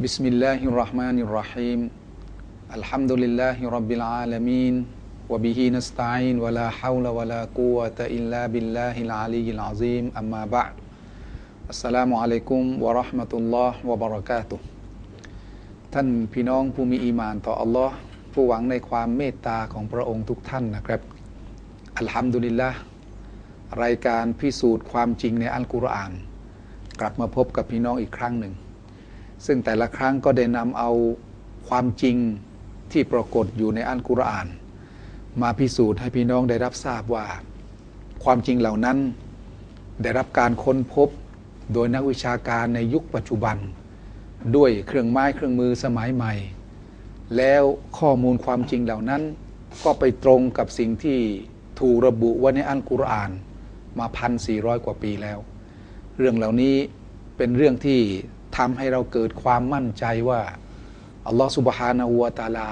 بسم الله الرحمن الرحيم الحمد لله رب العالمين وبه نستعين ولا حول ولا قوة إلا بالله العلي العظيم أما بعد السلام عليكم ورحمة الله وبركاته ท่านพี่น้องผู้มีอีหมานต่ออัลลอฮ์ผู้หวังในความเมตตาของพระองค์ทุกท่านนะครับ อัลฮัมดุลิลละรายการพิสูจน์ความจริงในอัลกุรอาน กลับมาพบกับพี่น้องอีกครั้งหนึ่ง ซึ่งแต่ละครั้งก็ได้นำเอาความจริงที่ปรากฏอยู่ในอัลกุรอาน มาพิสูจน์ให้พี่น้องได้รับทราบว่า ความจริงเหล่านั้นได้รับการค้นพบโดยนักวิชาการในยุคปัจจุบัน ด้วยเครื่องไม้เครื่องมือสมัยใหม่ แล้วข้อมูลความจริงเหล่านั้น ก็ไปตรงกับสิ่งที่ถูกระบุไว้ในอัลกุรอานมาพันสี่ร้อยกว่าปีแล้ว เรื่องเหล่านี้เป็นเรื่องที่ ทำให้เราเกิดความมั่นใจว่าอัลลอฮฺสุบฮานาอูวาตาลา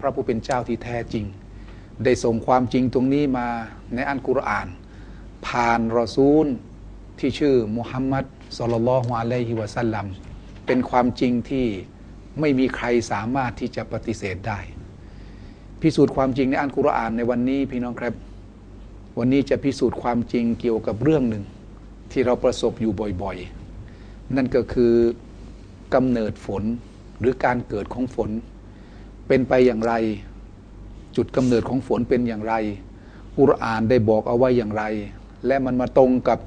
พระผู้เป็นเจ้าที่แท้จริง ได้ส่งความจริงตรงนี้มาในอัลกุรอาน ผ่านรอซูลที่ชื่อมุฮัมมัดสลลัลลอฮุอะลัยฮิวะสัลลัมเป็นความจริงที่ไม่มีใครสามารถที่จะปฏิเสธได้ พิสูจน์ความจริงในอัลกุรอานในวันนี้พี่น้องครับ วันนี้จะพิสูจน์ความจริงเกี่ยวกับเรื่องหนึ่ง ที่เราประสบอยู่บ่อยๆ นั่นก็คือกำเนิดฝนหรือการเกิดของฝน เป็นไปอย่างไร จุดกำเนิดของฝนเป็นอย่างไร อุรานได้บอกเอาไว้อย่างไร และมันมาตรงกับ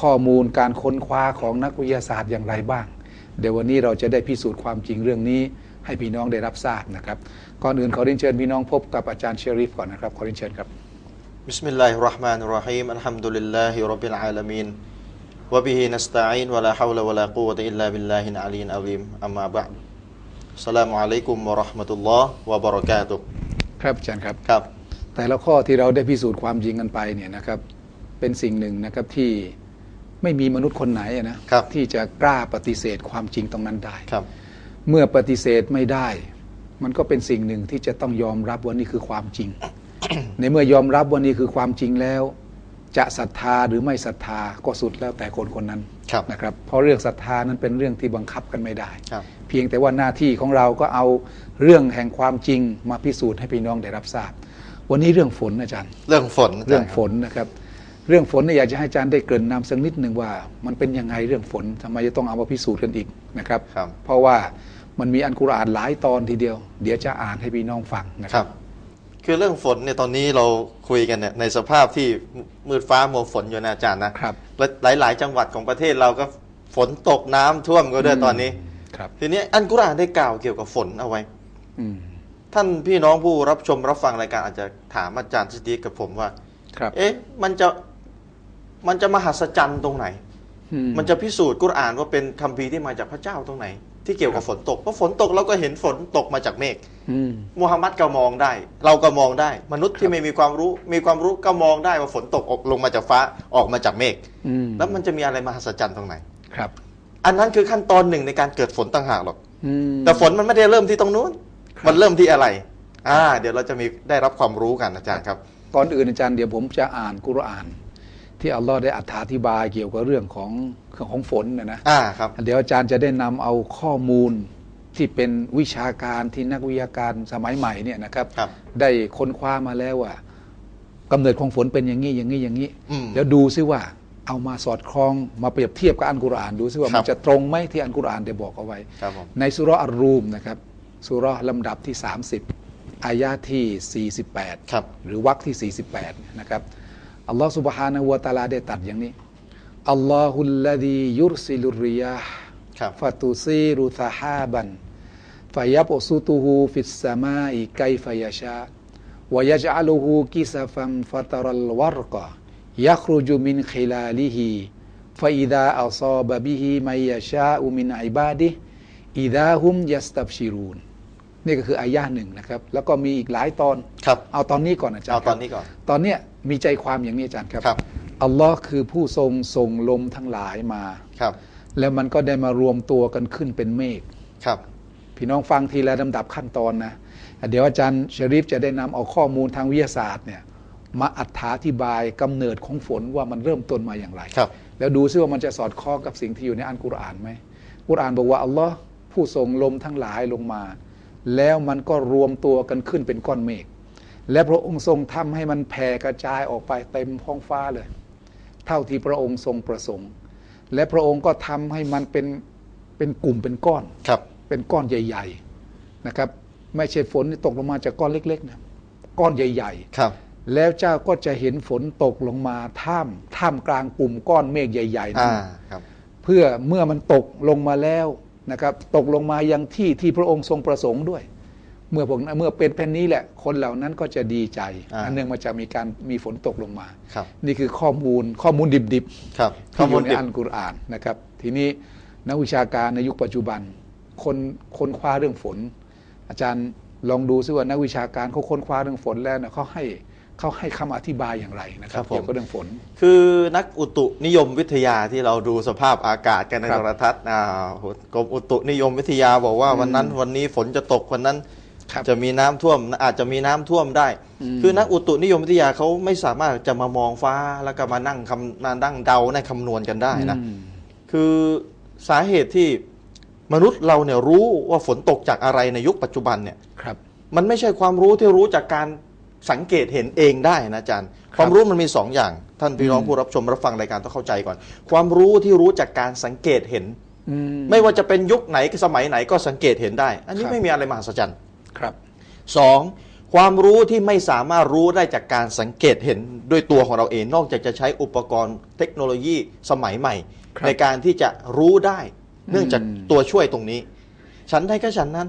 ข้อมูลการค้นคว้าของนักวิทยาศาสตร์อย่างไรบ้าง เดี๋ยววันนี้เราจะได้พิสูจน์ความจริงเรื่องนี้ ให้พี่น้องได้รับทราบนะครับ ก่อนอื่นขอเรียนเชิญพี่น้องพบกับอาจารย์เชอริฟก่อนนะครับขอเรียนเชิญครับบิสมิลลาฮิรราะห์มานุรรฮีมอัลฮัมดุลิลลาฮิรบบิลอาลามีน وبه نستعين ولا حول ولا قوة إلا بالله العلي العظيم أما بعد السلام عليكم ورحمة الله وبركاته ครับอาจารย์ครับ ครับ แต่ละข้อที่เราได้พิสูจน์ความจริงกันไปเนี่ยนะครับ เป็นสิ่งหนึ่งนะครับที่ไม่มีมนุษย์คนไหนอะนะครับ ที่จะกล้าปฏิเสธความจริงตรงนั้นได้ ครับ เมื่อปฏิเสธไม่ได้ มันก็เป็นสิ่งหนึ่งที่จะต้องยอมรับว่านี่คือความจริง ในเมื่อยอมรับว่านี่คือความจริงแล้ว จะศรัทธาหรือไม่ศรัทธาก็สุดแล้วแต่คนคนนั้นครับนะครับ เพราะเรื่องศรัทธานั้นเป็นเรื่องที่บังคับกันไม่ได้ครับเพียงแต่ว่าหน้าที่ของเราก็เอาเรื่องแห่งความจริงมาพิสูจน์ให้พี่น้องได้รับทราบ วันนี้เรื่องฝนอาจารย์ เรื่องฝนเรื่องฝนนะครับ เรื่องฝนเนี่ยอยากจะให้อาจารย์ได้เกริ่นนำสักนิดหนึ่งว่า มันเป็นยังไงเรื่องฝนทำไมจะต้องเอามาพิสูจน์กันอีกนะครับครับเพราะว่ามันมีอันกุรอานหลายตอนทีเดียว เดี๋ยวจะอ่านให้พี่น้องฟังนะคครับรับ คือเรื่องฝนเนี่ยตอนนี้เราคุยกันเนี่ยในสภาพที่มืดฟ้ามัวฝนอยู่นะอาจารย์นะครับ และหลาย ๆ จังหวัดของประเทศเราก็ฝนตกน้ำท่วมก็ด้วยตอนนี้ ครับ ทีนี้อันกุรอานได้กล่าวเกี่ยวกับฝนเอาไว้ อืม ท่านพี่น้องผู้รับชมรับฟังรายการอาจจะถามอาจารย์สตีกับผมว่า ครับเอ๊ะมันจะมันจะมหัศจรรย์ตรงไหน อืมันจะพิสูจน์กุรอานว่าเป็นคัมภีร์ที่มาจากพระเจ้าตรงไหน ที่เกี่ยวกับฝนตกเพราะฝนตกเราก็เห็นฝนตกมาจากเมฆอืมมูฮัมหมัดก็มองได้ เราก็มองได้ มนุษย์ที่ไม่มีความรู้ มีความรู้ก็มองได้ว่าฝนตกออกลงมาจากฟ้าออกมาจากเมฆอืมแล้วมันจะมีอะไรมหัศจรรย์ตรงไหนครับ อันนั้นคือขั้นตอนหนึ่งในการเกิดฝนต่างหากหรอกอืมแต่ฝนมันไม่ได้เริ่มที่ตรงนู้นครับมันเริ่มที่อะไร อ่า เดี๋ยวเราจะมีได้รับความรู้กันอาจารย์ครับก่อนอื่นอาจารย์เดี๋ยวผมจะอ่านกุรอาน ที่อัลลอฮ์ได้อธิบายเกี่ยวกับเรื่องของของฝนนะนะอ่าครับ เดี๋ยวอาจารย์จะได้นำเอาข้อมูลที่เป็นวิชาการที่นักวิทยาการสมัยใหม่เนี่ยนะครับครับได้ค้นคว้ามาแล้วว่ากำเนิดของฝนเป็นอย่างนี้อย่างนี้อย่างนี้อืมแล้วดูซิว่าเอามาสอดคล้องมาเปรียบเทียบกับอันกุรอานดูซิว่าครัมับนจะตรงไหมที่อันกุรอานได้บอกเอาไว้ครับผมในสุราะห์อัรรูมนะครับสุราะห์ลำดับที่ 30 อายาที่ 48ครับหรือวรรคที่ 48 นะครับ อัลลอฮ์ سبحانه และ تعالى ได้ตรัดอย่างนี้ อัลลอฮุลลดียุรซิลุริยาห์ ครับ ฟาตุซีรุซาฮาบันฟายับอซุตุฮูฟิสสมาอิไกฟยาชาวะยัจอัลุฮูกิซาฟัมฟาตรัลวรกะยัครุจุมินขิลาลิฮิฟาอิดาอัซาบบิฮิมัยยาชาอุมินอิบาดิอิดาฮุมยัสตับชิรูน นี่ก็คืออายะห์หนึ่งนะครับ แล้วก็มีอีกหลายตอน ครับ เอาตอนนี้ก่อนอาจารย์เอาตอนครับนี้ก่อน ตอนเนี้ยมีใจความอย่างนี้อาจารย์ครับ ครับ อัลลอฮ์คือผู้ทรงส่งลมทั้งหลายมา ครับ แล้วมันก็ได้มารวมตัวกันขึ้นเป็นเมฆ ครับ พี่น้องฟังทีละลำดับขั้นตอนนะ เดี๋ยวอาจารย์ชริฟจะได้นำเอาข้อมูลทางวิทยาศาสตร์เนี่ยมาอธิบายกำเนิดของฝนว่ามันเริ่มต้นมาอย่างไร ครับ แล้วดูซิว่ามันจะสอดคล้องกับสิ่งที่อยู่ในอันกุรอานไหมกุรอานบอกว่าอัลลอฮ์ผผู้ทรงลมทั้งหลายลงมา แล้วมันก็รวมตัวกันขึ้นเป็นก้อนเมฆและพระองค์ทรงทำให้มันแผ่กระจายออกไปเต็มท้องฟ้าเลย เท่าที่พระองค์ทรงประสงค์ และพระองค์ก็ทำให้มันเป็นเป็นกลุ่มเป็นก้อนครับเป็นก้อนใหญ่ ๆนะครับ ไม่ใช่ฝนที่ตกลงมาจากก้อนเล็กๆนะก้อนใหญ่ครับๆแล้วเจ้าก็จะเห็นฝนตกลงมาท่ามท่ามกลางกลุ่มก้อนเมฆใหญ่ๆนั้อ่านครับเพื่อเมื่อมันตกลงมาแล้ว นะครับตกลงมายังที่ที่พระองค์ทรงประสงค์ด้วย เมื่อพวกนั้นเมื่อเป็นแผ่นนี้แหละ คนเหล่านั้นก็จะดีใจอ่าอันเนื่องมาจากมีการมีฝนตกลงมาครับนี่คือข้อมูลข้อมูลดิบๆครับที่อยู่ในดิบอัลกุรอานนะครับ ทีนี้นักวิชาการในยุคปัจจุบัน คนค้นคว้าเรื่องฝน อาจารย์ลองดูซิว่านักวิชาการเขาค้นคว้าเรื่องฝนแล้วนะเขาให้ เขาให้คำอธิบายอย่างไรนะครับเกี่ยวกับเรื่องฝน คือนักอุตุนิยมวิทยาที่เราดูสภาพอากาศกันในครับโทรทัศน์อ่ากรมอุตุนิยมวิทยาบอกว่าวันนั้นวันนี้ฝนจะตกวันนั้นครับจะมีน้ำท่วมอาจจะมีน้ำท่วมได้อืมคือนักอุตุนิยมวิทยาเขาไม่สามารถจะมามองฟ้าแล้วก็มานั่งคำมานั่งเดาในคำนวณกันได้นะอืมคือสาเหตุที่มนุษย์เราเนี่ยรู้ว่าฝนตกจากอะไรในยุคปัจจุบันเนี่ยครับมันไม่ใช่ความรู้ที่รู้จากการ สังเกตเห็นเองได้นะอาจารย์ครับความรู้มันมีสองอย่าง ท่านพี่น้องอืมผู้รับชมรับฟังรายการต้องเข้าใจก่อน ความรู้ที่รู้จากการสังเกตเห็นอืไม่ว่าจะเป็นยุคไหนสมัยไหนก็สังเกตเห็นได้ อันนี้ครับไม่มีอะไรมหัศจรรย์ครับสองความรู้ที่ไม่สามารถรู้ได้จากการสังเกตเห็นด้วยตัวของเราเอง นอกจากจะใช้อุปกรณ์เทคโนโลยีสมัยใหม่ครับในการที่จะรู้ได้ เนื่องจากอืมตัวช่วยตรงนี้ ฉันได้ก็ฉันนั้น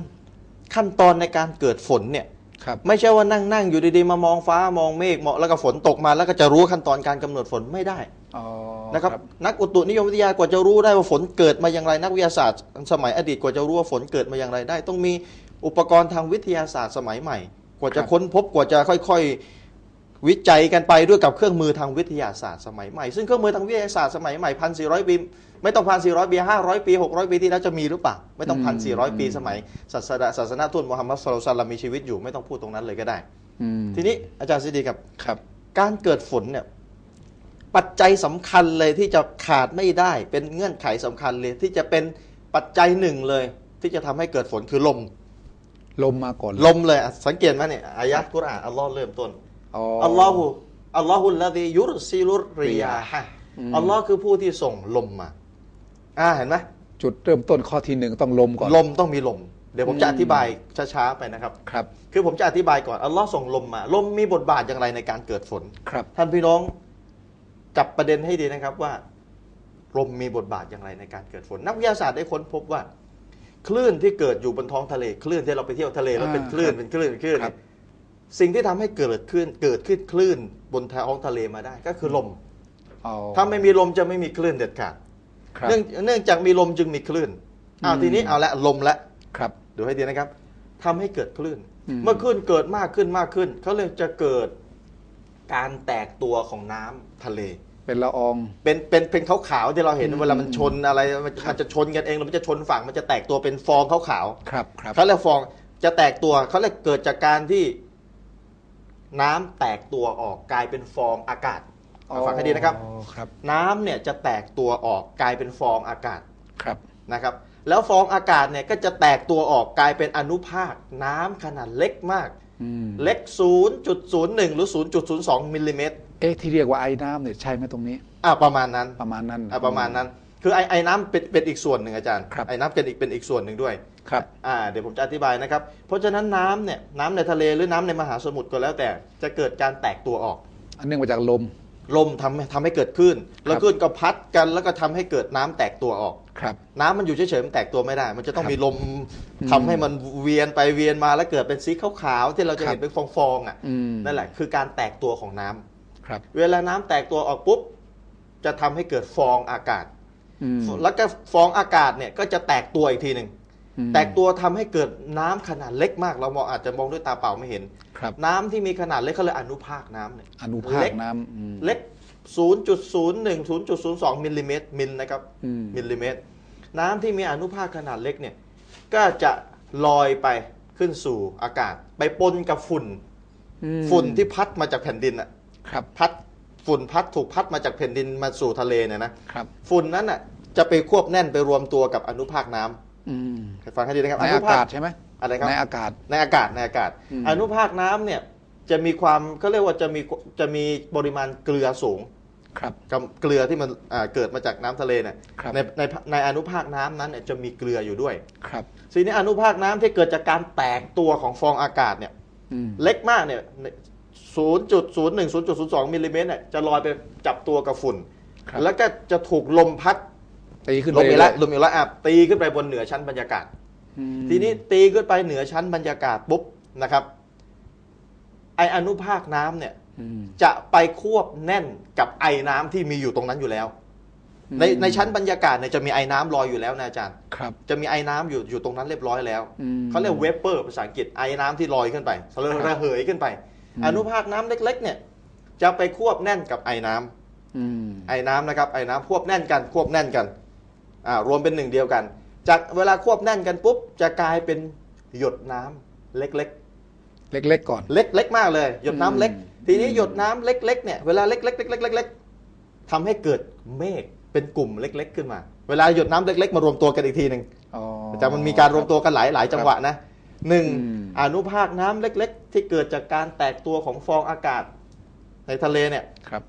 ขั้นตอนในการเกิดฝนเนี่ย ครับไม่ใช่ว่านั่งนั่งอยู่ดีๆมามองฟ้ามองเมฆมองแล้วก็ฝนตกมาแล้วก็จะรู้ขั้นตอนการกำหนดฝนไม่ได้อ๋อนะครับนักอุตุนิยมวิทยากว่าจะรู้ได้ว่าฝนเกิดมาอย่างไร นักวิทยาศาสตร์ สมัยอดีตกว่าจะรู้ว่าฝนเกิดมาอย่างไรได้ ต้องมีอุปกรณ์ทางวิทยาศาสตร์สมัยใหม่ กว่าจะค้นพบกว่าจะค่อยๆวิจัยกันไปด้วยกับเครื่องมือทางวิทยาศาสตร์สมัยใหม่ ซึ่งเครื่องมือทางวิทยาศาสตร์สมัยใหม่พันสี่ร้อยปี ไม่ต้องพันสี่ร้อยปีห้าร้อยปีหกร้อยปีที่แล้วจะมีหรือเปล่าไม่ต้องพันสี่ร้อยปีสมัยศาสนาศาสนาทูตมูฮัมมัดสุลตัลลัมมีชีวิตอยู่ไม่ต้องพูดตรงนั้นเลยก็ได้อืมทีนี้อาจารย์ซิดีครับครับ การเกิดฝนเนี่ยปัจจัยสำคัญเลยที่จะขาดไม่ได้ เป็นเงื่อนไขสำคัญเลย ที่จะเป็นปัจจัยหนึ่งเลย ที่จะทำให้เกิดฝนคือลม ลมมาก่อน ลมเลยอะสังเกตไหมเนี่ยอายะห์กุรอานอัลลอฮ์เริ่มต้นอ๋ออัลลอฮุอัลลอฮุลลาดียุรซิลุรริยาฮะอืมอัลลอฮ์คือผู้ที่ส่งลมมา อ่าเห็นไหมจุดเริ่มต้นข้อที่หนึ่งต้องลมก่อน ลมต้องมีลม เดี๋ยวผมจะอือมธิบายช้าๆไปนะครับ ครับ คือผมจะอธิบายก่อนอัลลอฮ์ส่งลมมา ลมมีบทบาทอย่างไรในการเกิดฝน ครับ ท่านพี่น้องจับประเด็นให้ดีนะครับว่า ลมมีบทบาทอย่างไรในการเกิดฝน นักวิทยาศาสตร์ได้ค้นพบว่า คลื่นที่เกิดอยู่บนท้องทะเล คลื่นที่เราไปเที่ยวทะเลแล้วเป็นอ่าคลื่นครับเป็นคลื่นเป็นคลื่น ครับ สิ่งที่ทำให้เกิดขึ้นเกิดขึ้นคลื่นบนท้องทะเลมาได้ ก็คือลม อ๋อถ้าไม่มีลมจะไม่มีคลื่นเด็ดขาด ครับ เนื่องเนื่องจากมีลมจึงมีคลื่นอ้าวอืมทีนี้เอาละลมละครับ ดูให้ดีนะครับทำให้เกิดคลื่น อืม เมื่อคลื่นเกิดมากขึ้นมากขึ้นเขาเลยจะเกิดการแตกตัวของน้ำทะเล เป็นละออง เป็นเป็นเป็นขาวๆที่เราเห็นอืม เวลามันชนอะไรมันครับมันจะชนกันเองหรือมันจะชนฝั่งมันจะแตกตัวเป็นฟองขาวครับครับๆเขาเรียกฟองจะแตกตัวเขาเรียกเกิดจากการที่น้ำแตกตัวออกกลายเป็นฟองอากาศเอา ฟังให้ดีนะครับอ๋อครับ น้ำเนี่ยจะแตกตัวออกกลายเป็นฟองอากาศครับ นะครับ แล้วฟองอากาศเนี่ยก็จะแตกตัวออกกลายเป็นอนุภาค น้ำขนาดเล็กมาก อืมเล็ก 0.01 หรือ 0.02มิลลิเมตรเอ๊ะที่เรียกว่าไอ้น้ำเนี่ยใช่ไหมตรงนี้ อ่าประมาณนั้น ประมาณนั้น อ่าประมาณนั้น คือไอ้ไอ้น้ำเป็นเป็นอีกส่วนหนึ่งอาจารย์ ครับ ไอ้น้ำเป็นอีกเป็นอีกส่วนหนึ่งด้วย ครับ อ่าเดี๋ยวผมจะอธิบายนะครับ เพราะฉะนั้นน้ำเนี่ยน้ำในทะเลหรือน้ำในมหาสมุทรก็แล้วแต่จะเกิดการแตกตัวออก อันเนื่องมาจากลม ลมทำให้ทำให้เกิดคลื่นแล้วคลื่นก็พัดกันแล้วก็ทำให้เกิดน้ำแตกตัวออก ครับ น้ำมันอยู่เฉยๆมันแตกตัวไม่ได้ มันจะต้องครับมีลมอืมทำให้มันเวียนไปเวียนมาแล้วเกิดเป็นสีขาวๆที่เราจะครับเห็นเป็นฟองๆอะอืมนั่นแหละคือการแตกตัวของน้ำครับ เวลาน้ำแตกตัวออกปุ๊บจะทำให้เกิดฟองอากาศอืมแล้วก็ฟองอากาศเนี่ยก็จะแตกตัวอีกทีหนึ่งอืมแตกตัวทำให้เกิดน้ำขนาดเล็กมาก เรามองอาจจะมองด้วยตาเปล่าไม่เห็น ครับน้ำที่มีขนาดเล็กเขาเรียกอนุภาคน้ำเนี่ยอนุภาคเล็กน้ำอืมเล็ก 0.01 0.02มิลลิเมตรมิลนะครับอืมมิลลิเมตร น้ำที่มีอนุภาคขนาดเล็กเนี่ยก็จะลอยไปขึ้นสู่อากาศ ไปปนกับฝุ่นอืมฝุ่นที่พัดมาจากแผ่นดินอะครับพัดฝุ่นพัดถูกพัดมาจากแผ่นดินมาสู่ทะเลเนี่ยนะครับฝุ่นนั้นอะจะไปควบแน่นไปรวมตัวกับอนุภาคน้ำอืมฟังให้ดีนะครับในอนุอาภาคกาศใช่ไหม อะไรครับในอากาศในอากาศในอากาศอืมอนุภาคน้ำเนี่ยจะมีความก็เรียกว่าจะมีจะมีปริมาณเกลือสูงครับกับเกลือที่มันอ่าเกิดมาจากน้ำทะเลเนี่ยครับในในในอนุภาคน้ำนั้นเนี่ยจะมีเกลืออยู่ด้วยครับทีนี้อนุภาคน้ำที่เกิดจากการแตกตัวของฟองอากาศเนี่ยอืมเล็กมากเนี่ยศูนย์จุดศูนย์หนึ่งศูนย์จุดศูนย์สองมิลลิเมตรเนี่ยจะลอยไปจับตัวกับฝุ่นครับแล้วก็จะถูกลมพัดตีขึ้นลไปมอีกเรื่แล้วอยลมอีกแล้วอะตีขึ้นไปบนเหนือชั้นบรรยากาศอืม ทีนี้ตีขึ้นไปเหนือชั้นบรรยากาศปุ๊บนะครับ ไออนุภาคน้ำเนี่ยอืมจะไปควบแน่นกับไอน้ำที่มีอยู่ตรงนั้นอยู่แล้ว ในในชั้นบรรยากาศเนี่ยจะมีไอน้ำลอยอยู่แล้วนะอาจารย์ครับ จะมีไอน้ำอยู่อยู่ตรงนั้นเรียบร้อยแล้วอืมเขาเรียกเวเปอร์ภาษาอังกฤษไอน้ำที่ลอยขึ้นไประเหยขึ้นไปอืมอนุภาคน้ำเล็ก ๆ เนี่ย จะไปควบแน่นกับไอน้ำอืมไอน้ำนะครับ ไอน้ำควบแน่นกันควบแน่นกัน อ่ารวมเป็นหนึ่งเดียวกัน จากเวลาควบแน่นกันปุ๊บ จะกลายเป็นหยดน้ำเล็กเล็กๆก่อนๆเล็กเล็กมากเลย หยดน้ำเล็กอืมทีนี้หยดน้ำเล็กๆเนี่ยเวลาเล็กๆเล็กๆเล็กๆทำให้เกิดเมฆเป็นกลุ่มเล็ก ๆ ขึ้นมา เวลาหยดน้ำเล็ก ๆ มารวมตัวกันอีกทีหนึ่งอ๋อแต่มันมีการรวมตัวกันหลายหลายจังหวะนะหนึ่งอืมอนุภาคน้ำเล็ก ๆ ที่เกิดจากการแตกตัวของฟองอากาศ ในทะเลเนี่ยครับ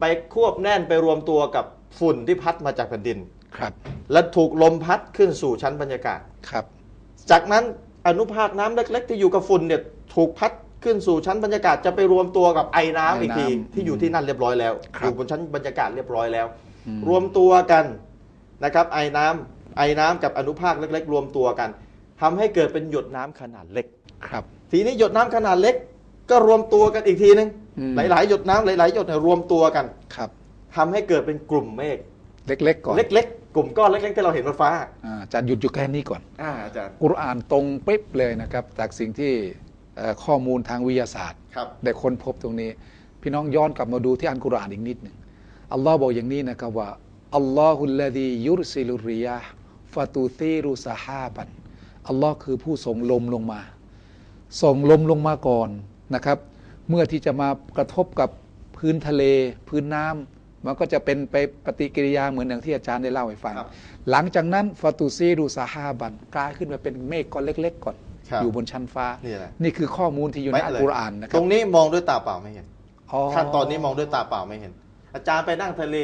ไปควบแน่นไปรวมตัวกับฝุ่นที่พัดมาจากแผ่นดิน ครับและถูกลมพัดขึ้นสู่ชั้นบรรยากาศ ครับ จากนั้นอนุภาคน้ำเล็ก ๆ ที่อยู่กับฝุ่นเนี่ยถูกพัดขึ้นสู่ชั้นบรรยากาศจะไปรวมตัวกับไอ้น้ำอีกทีที่อยู่ที่นั่นเรียบร้อยแล้วอยู่บนชั้นบรรยากาศเรียบร้อยแล้วอืมรวมตัวกันนะครับ ไอ้น้ำไอ้น้ำกับอนุภาคเล็ก ๆ รวมตัวกันทำให้เกิดเป็นหยดน้ำขนาดเล็กครับ ทีนี้หยดน้ำขนาดเล็ก ก็รวมตัวกันอีกทีนึงอืมหลาย ๆ หยดน้ำหลาย ๆ หยดเนี่ยรวมตัวกันครับทำให้เกิดเป็นกลุ่มเมฆ เล็กๆก่อนเล็กๆ กลุ่มก้อนเล็กๆที่เราเห็นบนฟ้าอ่าอาจารย์หยุดอยู่แค่นี้ก่อนอ่าอาจารย์กุรอานตรงเป๊ะเลยนะครับจากสิ่งที่เอ่อข้อมูลทางวิทยาศาสตร์ ครับ ได้ค้นพบตรงนี้ พี่น้องย้อนกลับมาดูที่อันกุรอานอีกนิดหนึ่งอัลลอฮ์บอกอย่างนี้นะครับว่าอัลลอฮุลลดียุรซิลุริยาฟาตูซีรุสฮาบันอัลลอฮ์คือผู้ส่งลมลงมา ส่งลมลงมาก่อนนะครับ เมื่อที่จะมากระทบกับพื้นทะเล พื้นน้ำ มันก็จะเป็นไปปฏิกิริยาเหมือนอย่างที่อาจารย์ได้เล่าให้ฟังครับหลังจากนั้นฟาตูซีรุสฮาบันกลายขึ้นมาเป็นเมฆก้อนเล็ก ๆ ก่อนครับอยู่บนชั้นฟ้านี่แหละนี่คือข้อมูลที่อยู่ในอัลกุรอานนะคตรัรงนี้มองด้วยตาเปล่าไม่เห็นอ๋อขั้นตอนนี้มองด้วยตาเปล่าไม่เห็น อาจารย์ไปนั่งทะเล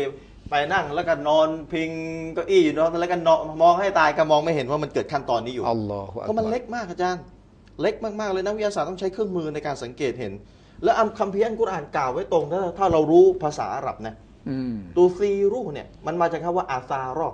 ไปนั่งแล้วก็นอนพิงเก้าอี้อยู่เนอะแล้วก็นอนมองให้ตายก็มองไม่เห็นว่ามันเกิดขั้นตอนนี้อยู่อัลลอฮฺเพราะมันเล็กมากอาจารย์ เล็กมากๆเลยนักวิทยาศาสตร์ต้องใช้เครื่องมือในการสังเกตเห็น แล้วอัมคัมภีร์อันกุรอานกล่าวไว้ตรงถ้าถ้าเรารู้ภาษาอาหรับนะอืม ตูซีรูเนี่ยมันมาจากคำว่าอาซารอ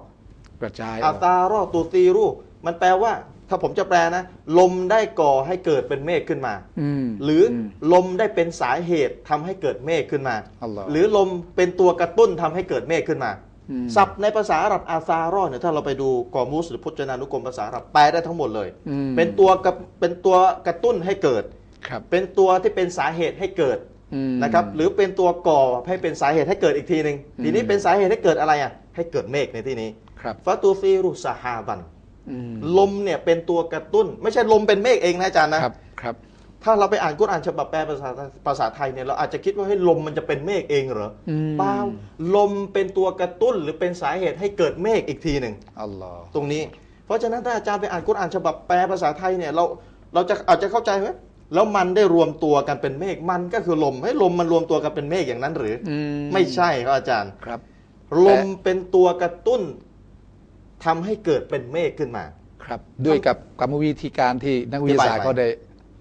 กระจายออาอกซารอตูซีรูมันแปลว่า ถ้าผมจะแปลนะ ลมได้ก่อให้เกิดเป็นเมฆขึ้นมาอืมหรืออมลมได้เป็นสาเหตุทำให้เกิดเมฆขึ้นมาอัลลอฮ์หรือลมเป็นตัวกระตุ้นทำให้เกิดเมฆขึ้นมาอืมศัพท์ในภาษาอาหรับอาซารอเนี่ยถ้าเราไปดูกอมูสหรือพจนานุกรมภาษาอาหรับแปลได้ทั้งหมดเลยอืมเป็นตัวกระเป็นตัวกระตุ้นให้เกิดครับเป็นตัวที่เป็นสาเหตุให้เกิดอืม นะครับหรือเป็นตัวก่อให้เป็นสาเหตุให้เกิดอีกทีหนึ่งอืมทีนี้เป็นสาเหตุให้เกิดอะไรอะให้เกิดเมฆในที่นี้ครับฟาตูซีรุสฮาบันอืมลมเนี่ยเป็นตัวกระตุ้น ไม่ใช่ลมเป็นเมฆเองนะอาจารย์นะครับครับถ้าเราไปอ่านกุรอานฉบับแปลภาษาภาษาไทยเนี่ยเราอาจจะคิดว่าให้ยลมมันจะเป็นเมฆเองเหรอออืมเปล่าลมเป็นตัวกระตุ้นหรือเป็นสาเหตุให้เกิดเมฆอีกทีหนึ่งอัลลอฮ์ตรงนี้ เพราะฉะนั้นถ้าอาจารย์ไปอ่านกุรอานฉบับแปลภาษาไทยเนี่ยเราเราจะอาจจะเข้าใจว่า แล้วมันได้รวมตัวกันเป็นเมฆมันก็คือลมให้ยลมมันรวมตัวกันเป็นเมฆอย่างนั้นหรืออืไม่ใช่ครับอาจารย์ครับ ลมเป็นตัวกระตุ้นทำให้เกิดเป็นเมฆขึ้นมา ครับ ด้วยกับกรรมวิธีการที่นักวิทยาศาสตร์อธิบายไปเขาได้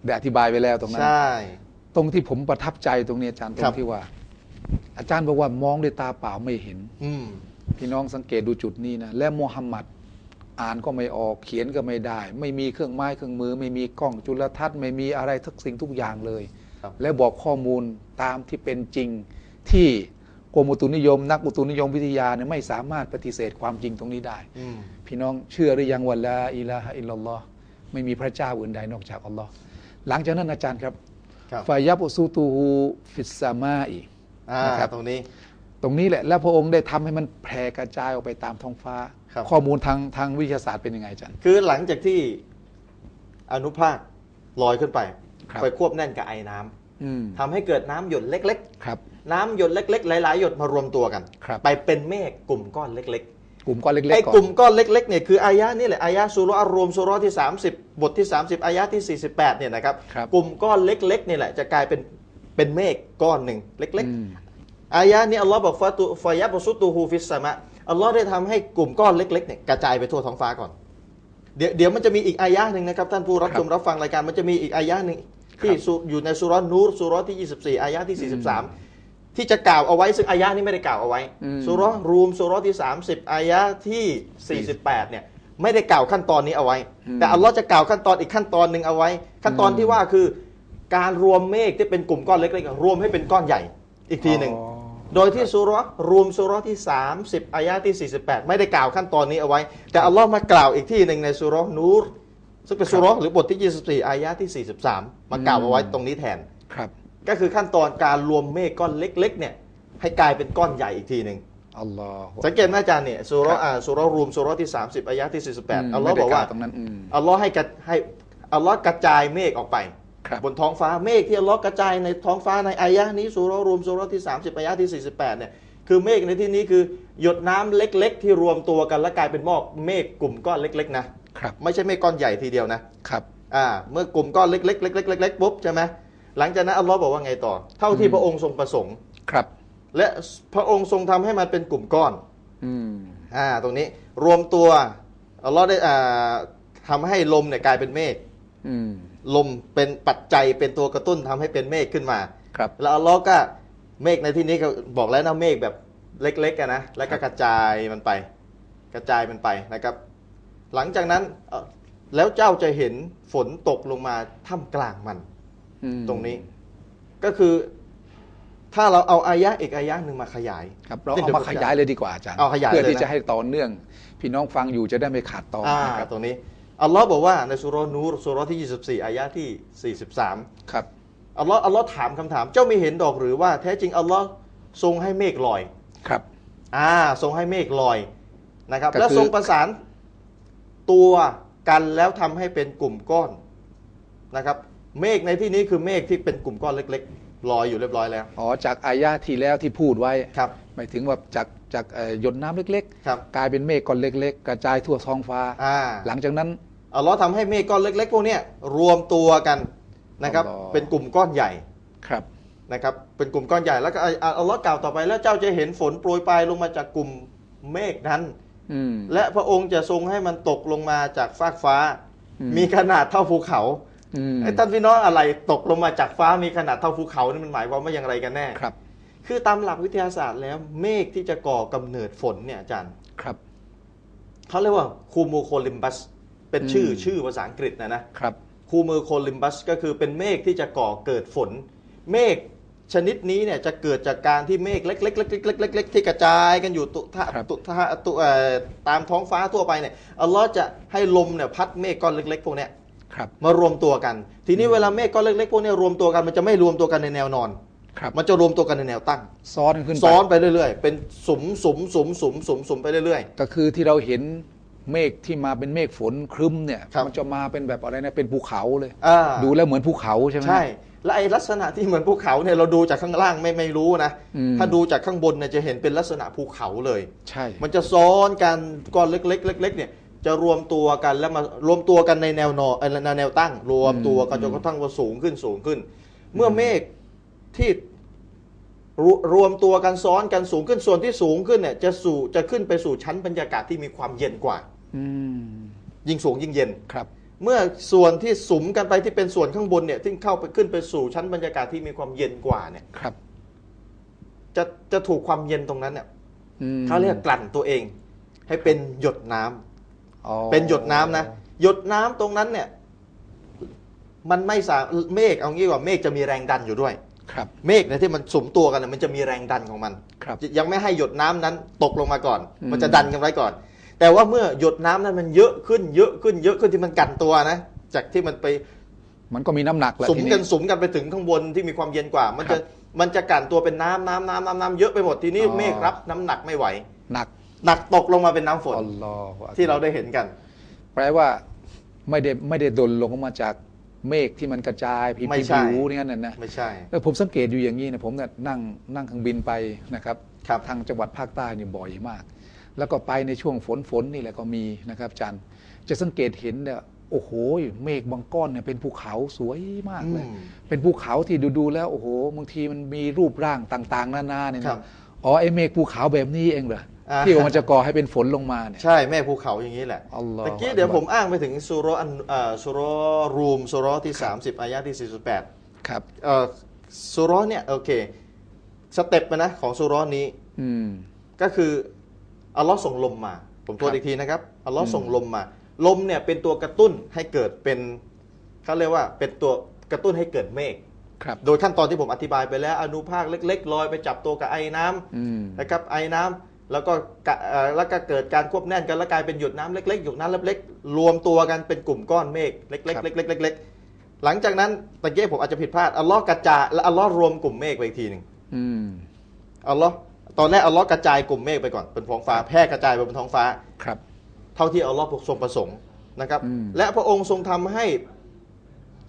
ได้อธิบายไว้แล้วตรงนั้นใช่ตรงที่ผมประทับใจตรงนี้อาจารย์ตรครังบที่ว่า อาจารย์บอกว่ามองด้วยตาเปล่าไม่เห็น อืมพี่น้องสังเกตดูจุดนี้นะและมูฮัมหมัด อ่านก็ไม่ออกเขียนก็ไม่ได้ ไม่มีเครื่องไม้เครื่องมือ ไม่มีกล้องจุลทรรศน์ไม่มีอะไรทุกสิ่งทุกอย่างเลยครับและบอกข้อมูลตามที่เป็นจริงที่กรมอุตุนิยม นักอุตุนิยมวิทยาเนี่ยไม่สามารถปฏิเสธความจริงตรงนี้ได้อืมพี่น้องเชื่อหรือยังว่าลาอิลาฮะอิลลัลลอฮ์ไม่มีพระเจ้าอื่นใดนอกจากอัลลอฮ์หลังจากนั้นอาจารย์ครับครับฟายับอุซูตูฮูฟิสซามาอีอ่านะครับตรงนี้ ตรงนี้แหละแล้วพระองค์ได้ทำให้มันแผ่กระจายออกไปตามท้องฟ้าครับ ข้อมูลทางทางวิทยาศาสตร์เป็นยังไงอาจารย์ คือหลังจากที่อนุภาคลอยขึ้นไป ครับ ไปควบแน่นกับไอ้น้ำอืมทำให้เกิดน้ำหยดเล็ก ครับ ๆ น้ำหยดเล็ก ๆ หลายๆ หยดมารวมตัวกัน ครับ ไปเป็นเมฆกลุ่มก้อนเล็กกลุ่มก้อนเล็กไอ้ๆก่อนกลุ่มก้อนเล็กๆเนี่ยคืออายะห์นี่แหละอายะห์สุราะห์รวมสุราะห์ที่ 30 บทที่ 30อายะห์ที่ 48เนี่ยนะครับครับกลุ่มก้อนเล็กๆนี่แหละจะกลายเป็นเป็นเมฆก้อนหนึ่งเล็กอืมๆอายะห์นี้อัลลอฮ์บอกฟาตุฟายะบสุตูฮูฟิสสมะ อัลลอฮ์ได้ทำให้กลุ่มก้อนเล็กๆเนี่ยกระจายไปทั่วท้องฟ้าก่อน เดี๋ยวเดี๋ยวมันจะมีอีกอายะห์หนึ่งนะครับ ท่านผู้รับชมรับฟังรายการมันจะมีอีกอายะห์หนึ่งที่สุอยู่ในสุราะห์นูรสุราะห์ที่ 24 อายะห์ที่ 43 ที่จะกล่าวเอาไว้ซึ่งอายะห์นี้ไม่ได้กล่าวเอาไว้อืมสุราะห์รูมสุราะห์ที่ 30 อายะห์ที่ 48 เนี่ยไม่ได้กล่าวขั้นตอนนี้เอาไว้ แต่อัลลอฮ์จะกล่าวขั้นตอนอีกขั้นตอนหนึ่งเอาไว้ ขั้นตอนที่ว่าคือ การรวมเมฆที่เป็นกลุ่มก้อนเล็กๆรวมให้เป็นก้อนใหญ่อีกทีหนึ่งอ๋อ โดยที่สุราะห์รวมสุราะห์ที่ 30 อายะห์ที่ 48 ไม่ได้กล่าวขั้นตอนนี้เอาไว้ แต่อัลลอฮ์มากล่าวอีกที่หนึ่งในสุราะห์นูรซึ่งเป็นสุราะห์หรือบทที่ 24 อายะห์ที่ 43 มากล่าวเอาไว้ตรงนี้แทนครับ ก็คือขั้นตอนการรวมเมฆก้อนเล็ก ๆ เนี่ย ให้กลายเป็นก้อนใหญ่อีกทีหนึ่งอัลลอฮฺสังเกตไหมอาจารย์เนี่ยสุราะห์อ่าสุราะห์รูมสุราะห์ที่ 30 อายะห์ที่ 48 อัลลอฮ์บอกว่าตรงนั้นอืมอัลลอฮ์ให้กระให้อัลลอฮ์กระจายเมฆออกไปครั บบนท้องฟ้าเมฆที่อัลลอฮ์กระจายในท้องฟ้าในอายะห์นี้สุราะห์รวมสุราะห์ที่ 30อายะห์ที่ 48เนี่ยคือเมฆในที่นี้คือหยดน้ำเล็ก ๆ ที่รวมตัวกันและกลายเป็นหมอกเมฆกลุ่มก้อนเล็ก ๆ นะครับไม่ใช่เมฆก้อนใหญ่ทีเดียวนะครับอ่าเมื่อกลุ่มก้อนเล็กๆเล็กๆเล็กๆปุ๊บใช่ไหมหลังจากนั้นอัลลอฮ์บอกว่าไงต่อ เท่าที่พระองค์ทรงประสงค์ครับ และพระองค์ทรงทำให้มันเป็นกลุ่มก้อนอืมอ่าตรงนี้รวมตัวอัลลอฮ์ได้อ่าทำให้ลมเนี่ยกลายเป็นเมฆอืม ลมเป็นปัจจัยเป็นตัวกระตุ้นทำให้เป็นเมฆขึ้นมา ครับ แล้วอัลลอฮ์ก็เมฆในที่นี้ก็บอกแล้วนะเมฆแบบเล็กๆกันนะแล้วก็กระจายมันไป กระจายมันไปนะครับ หลังจากนั้นเอ่อแล้วเจ้าจะเห็นฝนตกลงมาท่ามกลางมันอืมตรงนี้ ก็คือถ้าเราเอาอายะอีกอายะหนึ่งมาขยายครับเราเอามาขยายเลยดีกว่าอาจารย์เอาขยายเพื่อเลยที่นะจะให้ต่อเนื่อง พี่น้องฟังอยู่จะได้ไม่ขาดตอนอ่านะครับตรงนี้ อัลลอฮ์บอกว่าในสุราะห์นูรสุราะห์ที่ 24 อายะที่ 43 ครับอัลลอฮ์อัลลอฮ์ถามคำถาม เจ้าไม่เห็นดอกหรือว่าแท้จริงอัลลอฮ์ทรงให้เมฆลอย ครับ อ่า ทรงให้เมฆลอยนะครับก็คือแล้วทรงประสานตัวกันแล้วทำให้เป็นกลุ่มก้อนนะครับ เมฆในที่นี้คือเมฆที่เป็นกลุ่มก้อนเล็ก ๆ ลอยอยู่เรียบร้อยแล้ว อ๋อ จากอายะที่แล้วที่พูดไว้ ครับ หมายถึงว่าจากจากเอ่อหยดน้ำเล็กครับๆกลายเป็นเมฆก้อนเล็ก ๆ กระจายทั่วท้องฟ้าอ่าหลังจากนั้น อัลลอฮ์ทำให้เมฆก้อนเล็ก ๆ พวกเนี้ยรวมตัวกันนะครับ อัลลอฮ์ เป็นกลุ่มก้อนใหญ่ครับ นะครับ เป็นกลุ่มก้อนใหญ่แล้วก็อะอัลลอฮ์กล่าวต่อไปแล้วเจ้าจะเห็นฝนโปรยปลายลงมาจากกลุ่มเมฆนั้น อืม และพระองค์จะทรงให้มันตกลงมาจากฟากฟ้า อืม มีขนาดเท่าภูเขาอืมไอ้ท่านพี่น้องอะไรตกลงมาจากฟ้ามีขนาดเท่าภูเขานี่มันหมายความว่าอย่างไรกันแน่ ครับคือตามหลักวิทยาศาสตร์แล้วเมฆที่จะก่อกำเนิดฝนเนี่ยอาจารย์ครับ เขาเรียกว่าคูมูโคลิมบัส เป็นชื่ออืมชื่อภาษาอังกฤษนะนะครับคูมูโคลิมบัสก็คือเป็นเมฆที่จะก่อเกิดฝน เมฆชนิดนี้เนี่ยจะเกิดจากการที่เมฆเล็กๆๆๆๆๆที่กระจายกันอยู่ตุท่าครับตุท่าตุเอ่อตามท้องฟ้าทั่วไปเนี่ยอัลลอฮ์จะให้ลมเนี่ยพัดเมฆก้อนเล็ก ๆ พวกเนี้ยครับมารวมตัวกัน ทีนี้เวลาเมฆก้อนเล็กๆพวกเนี้ยรวมตัวกันมันจะไม่รวมตัวกันในแนวนอนครับมันจะรวมตัวกันในแนวตั้ง ซ้อนขึ้นไปซ้อนไปเรื่อยๆ เป็นสุมสุมสุมสุมสุมสุมไปเรื่อยก็คือที่เราเห็น เมฆที่มาเป็นเมฆฝนครึ้มเนี่ยครับมันจะมาเป็นแบบอะไรนะเป็นภูเขาเลยๆอ่า ดูแล้วเหมือนภูเขาใช่ไหม ใช่ และไอ้ลักษณะที่เหมือนภูเขาเนี่ยเราดูจากข้างล่างไม่ไม่รู้นะ อืม ถ้าดูจากข้างบนเนี่ยจะเห็นเป็นลักษณะภูเขาเลย ใช่ มันจะซ้อนกันก้อนเล็กๆเล็กๆเนี่ยจะรวมตัวกันแล้วมารวมตัวกันในแนวนอนเอ่อในแนวตั้ง รวมตัวกันจนกระทั่งว่าสูงขึ้นสูงขึ้น เมื่อเมฆที่รวรวมตัวกันซ้อนกันสูงขึ้นส่วนที่สูงขึ้นเนี่ยจะสู่จะขึ้นไปสู่ชั้นบรรยากาศที่มีความเย็นกว่าอืม ยิ่งสูงยิ่งเย็น ครับ เมื่อส่วนที่สุมกันไปที่เป็นส่วนข้างบนเนี่ยที่เข้าไปขึ้นไปสู่ชั้นบรรยากาศที่มีความเย็นกว่าเนี่ยครับ จะจะถูกความเย็นตรงนั้นเนี่ยอืมเขาเรียกกลั่นตัวเอง ให้เป็นหยดน้ำอ๋อเป็นหยดน้ำนะหยดน้ำตรงนั้นเนี่ย มันไม่สาเมฆเอางี้ก่อนเมฆจะมีแรงดันอยู่ด้วย ครับ เมฆเนี่ยที่มันสุมตัวกันเนี่ยมันจะมีแรงดันของมันครับยังไม่ให้หยดน้ำนั้นตกลงมาก่อนอืมมันจะดันกันไว้ก่อน แต่ว่าเมื่อหยดน้ำนั้นมันเยอะขึ้นเยอะขึ้นเยอะขึ้นที่มันกันตัวนะ จากที่มันไปมันก็มีน้ำหนักแหละสุมทีกันี้นสุมกันไปถึงข้างบนที่มีความเย็นกว่า มันครัจะบมันจะกันตัวเป็นน้ำน้ำน้ำน้ำน้ำเยอะไปหมดทีนี้อ๋อเมฆรับน้ำหนักไม่ไหว หนักหนักตกลงมาเป็นน้ำฝนอัลลอฮฺอักบัรที่เราได้เห็นกัน แปลว่าไม่ได้ไม่ได้ดลลงมาจากเมฆที่มันกระจายผิวไม่ใช่ผิวนี่นั่นนะไม่ใช่แล้วผมสังเกตอยู่อย่างนี้นะผมเนี่ยนั่งนั่งเครื่องบินไปนะครับครับ ทางจังหวัดภาคใต้นี่บ่อยมาก แล้วก็ไปในช่วงฝนฝนนี่แหละก็มีนะครับอาจารย์จะสังเกตเห็นเนี่ยโอ้โห เมฆบางก้อนเนี่ยเป็นภูเขาสวยมากเลยอืมเป็นภูเขาที่ดูๆแล้วโอ้โหบางทีมันมีรูปร่างต่าง ๆ นานาเนี่ยครันะบอ๋อไอเมฆภูเขาแบบนี้เองเหรออ่าที่มันจะก่อให้เป็นฝนลงมาเนี่ยใช่แม่ภูเขาอย่างนี้แหละอัลลอฮฺตะกี้เดี๋ยวผมอ้างไปถึงสุรอันเอ่อสุรรูมสุรที่ 30 อายะที่ 48 ครับเอ่อสุรเนี่ยโอเคสเต็ปไปนะของสุรนี้อืมก็คือ อัลลอฮ์ส่งลมมา ผมทวนครับอีกทีนะครับอัลลอฮ์ส่งลมมา ลมเนี่ยเป็นตัวกระตุ้นให้เกิดเป็นเขาเรียกว่าเป็นตัวกระตุ้นให้เกิดเมฆครับโดยขั้นตอนที่ผมอธิบายไปแล้วอนุภาคเล็ก ๆ ลอยไปจับตัวกับไอ้น้ำอืมนะครับไอ้น้ำแล้วก็กะเอ่อแล้วก็เกิดการควบแน่นกันแล้วกลายเป็นหยดน้ำเล็กๆหยดน้ำเล็กๆรวมตัวกันเป็นกลุ่มก้อนเมฆเล็กๆครับเล็กๆเล็กๆหลังจากนั้นตะเกียผมอาจจะผิดพลาดอัลลอฮ์กระจายและอัลลอฮ์รวมกลุ่มเมฆไปอีกทีหนึ่งอืมอัลลอฮ์ ตอนแรกอัลลอฮ์กระจายกลุ่มเมฆไปก่อนเป็นท้องฟ้าแพร่กระจายไปบนท้องฟ้าครับ เท่าที่อัลลอฮ์ทรงประสงค์นะครับอืมและพระองค์ทรงทำให้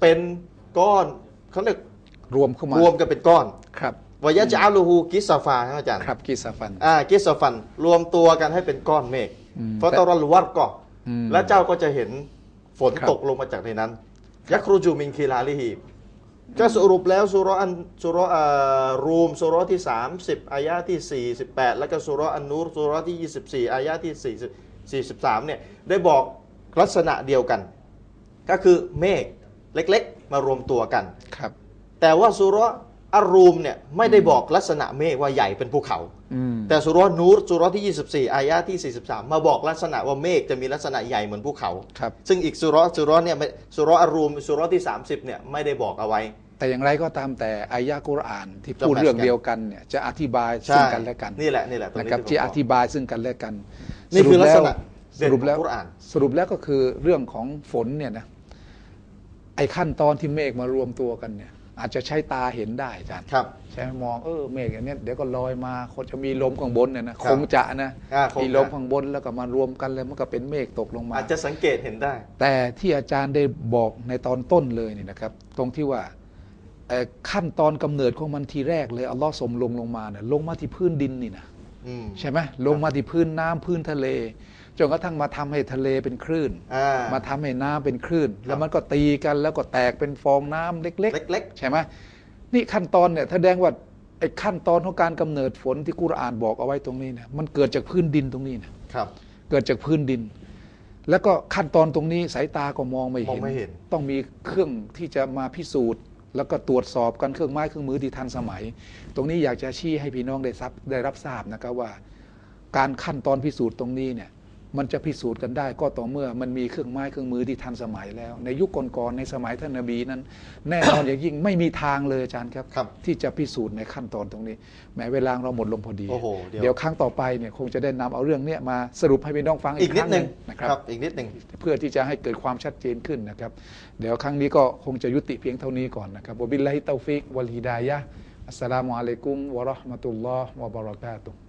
เป็นก้อนเขาเรียกรวมเข้ามารวมกันเป็นก้อนครับวายะจาลูฮูกิสซาฟาครับอาจารย์ครับกิสาฟันอ่ากิสซาฟัน รวมตัวกันให้เป็นก้อนเมฆอืมฟาตอรัลวัดก็อืมและเจ้าก็จะเห็นฝนครับตกลงมาจากในนั้นยักรูจูมินคีลาลิฮี ก็สรุปแล้วสุเราะห์อันสุเราะห์อ่ารูมสุเราะห์ที่ 30 อายะที่ 48 แล้วก็สุเราะห์อันนูรสุเราะห์ที่ 24 อายะที่40 43เนี่ยได้บอกลักษณะเดียวกัน ก็คือเมฆเล็กๆ มารวมตัวกันครับแต่ว่าสุเราะห์ อัรรูมเนี่ยไม่ได้บอกลักษณะเมฆว่าใหญ่เป็นภูเขาอืมแต่สุเราะห์นูรสุเราะห์ที่ 24 อายะที่ 43 มาบอกลักษณะว่าเมฆจะมีลักษณะใหญ่เหมือนภูเขาครับซึ่งอีกสุเราะห์สุเราะห์เนี่ยไม่สุเราะห์อัรรูมสุเราะห์ที่ 30เนี่ยไม่ได้บอกเอาไว้ แต่อย่างไรก็ตามแต่อายะกุรอานที่พูดจะแมทช์เรื่องกันเดียวกันเนี่ยจะอธิบายซึ่งกันและกันนี่แหละนี่แหละตรงนะนี้ครับที่ที่ผมอบกธิบายซึ่งกันและกันนี่คือลักษณะสรุปแล้วเด่นของกุรอานสรุปแล้วก็คือเรื่องของฝนเนี่ยนะไอ้ขั้นตอนที่เมฆมารวมตัวกันเนี่ย อาจจะใช้ตาเห็นได้อาจารย์ครับ ใช่ไหมมองเออเมฆอย่างเนี้ยเดี๋ยวก็ลอยมาคนจะมีลมข้างบนเนี่ยนะครับคงจะนะอ่าคงจะ มีลมข้างบนแล้วก็มารวมกันแล้วมันก็เป็นเมฆตกลงมา อาจจะสังเกตเห็นได้ แต่ที่อาจารย์ได้บอกในตอนต้นเลยเนี่ยนะครับ ตรงที่ว่าเอ่อขั้นตอนกำเนิดของมันทีแรกเลยอัลลอฮ์สมลงลงมาเนี่ยลงมาที่พื้นดินนี่นะอืม ใช่ไหมลงมาที่พื้นน้ำพื้นทะเล จนกระทั่งมาทำให้ทะเลเป็นคลื่นอ่ามาทำให้น้ำเป็นคลื่น แล้วมันก็ตีกันแล้วก็แตกเป็นฟองน้ำเล็กเล็กๆใช่ไหมนี่ขั้นตอนเนี่ยแสดงว่าไอ้ขั้นตอนของการกำเนิดฝนที่กุรอานบอกเอาไว้ตรงนี้เนี่ยมันเกิดจากพื้นดินตรงนี้นะๆครับ เกิดจากพื้นดิน แล้วก็ขั้นตอนตรงนี้สายตาก็มองไม่มองเห็นไม่เห็น ต้องมีเครื่องที่จะมาพิสูจน์ แล้วก็ตรวจสอบกันเครื่องไม้เครื่องมือที่ทันสมัย ตรงนี้อยากจะชี้ให้พี่น้องได้รับได้รับทราบนะครับว่า การขั้นตอนพิสูจน์ตรงนี้เนี่ย มันจะพิสูจน์กันได้ก็ต่อเมื่อมันมีเครื่องไม้เครื่องมือที่ทันสมัยแล้ว ในยุคก่อนๆในสมัยท่านนบีนั้น แน่นอนอย่างยิ่งไม่มีทางเลยอาจารย์ครับครับที่จะพิสูจน์ในขั้นตอนตรงนี้แม้เวลาเราหมดลงพอดีโอ้โหเดี๋ยวเดี๋ยวครั้งต่อไปเนี่ยคงจะได้นำเอาเรื่องเนี้ยมาสรุปให้พี่น้องฟังอีอีกกนิคดรั้งหหนึ่นึ่งงนะครับครับอีกนิดหนึ่งเพื่อที่จะให้เกิดความชัดเจนขึ้นนะครับ เดี๋ยวครั้งนี้ก็คงจะยุติเพียงเท่านี้ก่อนนะครับวะบิลลาฮิตเตาฟิกวัลฮิดายะฮ์อัสสลามุอะลัยกุมวะเราะห์มะตุลลอฮ์วะบะเราะกาตุฮ์